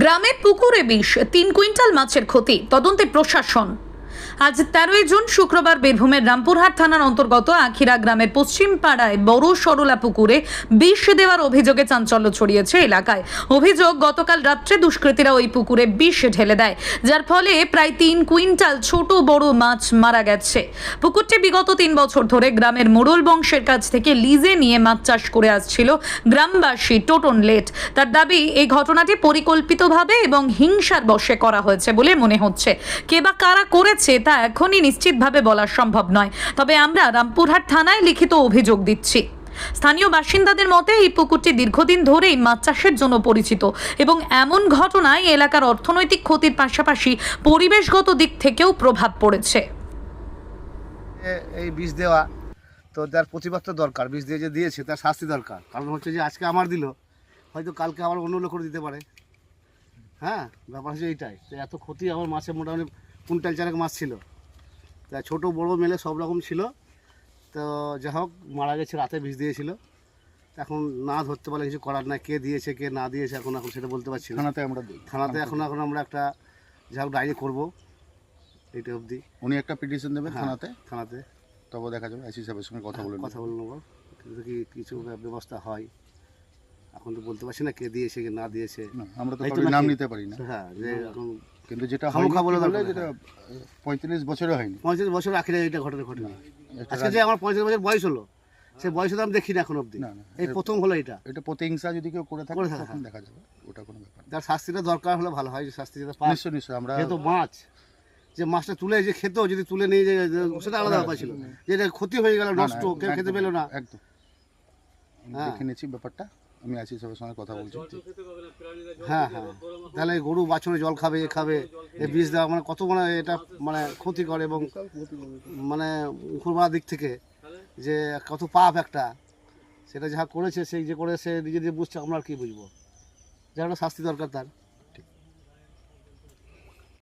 গ্রামে পুকুরে বিষ তিন কুইন্টাল মাছের ক্ষতি তদন্তে প্রশাসন। আজ তেরোই জুন, শুক্রবার বীরভূমের রামপুরহাট থানার অন্তর্গত আখিরা গ্রামের পশ্চিম পাড়ায় বড় সরলা পুকুরে বিষ দেওয়ার অভিযোগে চাঞ্চল্য ছড়িয়েছে এলাকায়। অভিযোগ, গতকাল রাত্রে দুষ্কৃতীরা ওই পুকুরে বিষ ঢেলে দেয়, যার ফলে প্রায় তিন কুইন্টাল ছোট বড় মাছ মারা গেছে। পুকুরটি বিগত তিন বছর ধরে গ্রামের মোড়ল বংশের কাছ থেকে লিজে নিয়ে মাছ চাষ করে আসছিল গ্রামবাসী টোটন লেট। তার দাবি, এই ঘটনাটি পরিকল্পিতভাবে এবং হিংসার বশে করা হয়েছে বলে মনে হচ্ছে। কে বা কারা করেছে তা এখনই নিশ্চিতভাবে বলা সম্ভব নয়। তবে আমরা রামপুরহাট থানায় লিখিত অভিযোগ দিচ্ছি। স্থানীয় বাসিন্দাদের মতে এই পুকুরটি দীর্ঘদিন ধরেই মাছ চাষের জন্য পরিচিত এবং এমন ঘটনায় এলাকার অর্থনৈতিক ক্ষতির পাশাপাশি পরিবেশগত দিক থেকেও প্রভাব পড়েছে। এই বিষ দেওয়া তো তার প্রতিবাদ তো দরকার বিষ দিয়ে যে দিয়েছে তার শাস্তি দরকার। কারণ হচ্ছে যে আজকে আমার দিল, হয়তো কালকে আবার অন্য লোক দিতে পারে। হ্যাঁ ব্যাপার হচ্ছে এইটাই। তো এত ক্ষতি আমার মাছে মোটামুটি কুইন্টাল চারেক মাছ ছিল। তা ছোটো বড় মেলে সব রকম ছিল। তো যা হোক মারা গেছে রাতে বিষ দিয়েছিল। এখন না ধরতে পারলে কিছু করার নাই কে দিয়েছে কে না দিয়েছে এখন এখন সেটা বলতে পারছি থানাতে আমরা থানাতে এখন এখন আমরা একটা যা হোক ডায়েরি করব। এইটা অবধি। উনি একটা পিটিশন দেবেন হ্যাঁ, থানাতে? থানাতে। তবে দেখা যাবে আইসি সাহেবের সঙ্গে কথা বলে কথা বলে নেব। কিন্তু কি কিছু ব্যবস্থা হয়? এখন তো বলতে পারছি না কে দিয়েছে কে না দিয়েছে। আমরা তো নাম নিতে পারি না। হ্যাঁ যে এখন কিন্তু যেটা হয় খামোখা বলে যেটা পঁয়ত্রিশ বছরে হয়নি। পঁয়ত্রিশ বছর আখের এটা ঘটনা ঘটনা। আজকে যে আমার পঁয়ত্রিশ বছর বয়স হলো সে বয়সে তো আমি দেখি না এখন না, এই প্রথম হলো এটা। এটা প্রতিহিংসা যদি কেউ করে থাকে তখন দেখা যাবে ওটা কোনো ব্যাপার তার শাস্তিটা দরকার হলে ভালো হয় শাস্তি যেটা পায় নিশ্চয় নিশ্চয় আমরা যেহেতু মাছ যে মাছটা তুলে যে খেত যদি তুলে নিয়ে যে সেটা আলাদা ব্যাপার ছিল। যেটা ক্ষতি হয়ে গেল নষ্ট কেউ খেতে পেল না। একদম। হ্যাঁ। দেখে নিয়েছি ব্যাপারটা। আমি আছি সবার সঙ্গে কথা বলছি। হ্যাঁ হ্যাঁ তাহলে গরু বাছুরে জল খাবে এ খাবে এ বীজ দেওয়া মানে কত মানে এটা মানে ক্ষতি করে এবং মানে মুখরবার দিক থেকে যে কত পাপ একটা সেটা যা করেছে সেই যে করে সে নিজে নিজে বুঝছে আমরা আর কি বুঝব? যার একটা শাস্তি দরকার তার।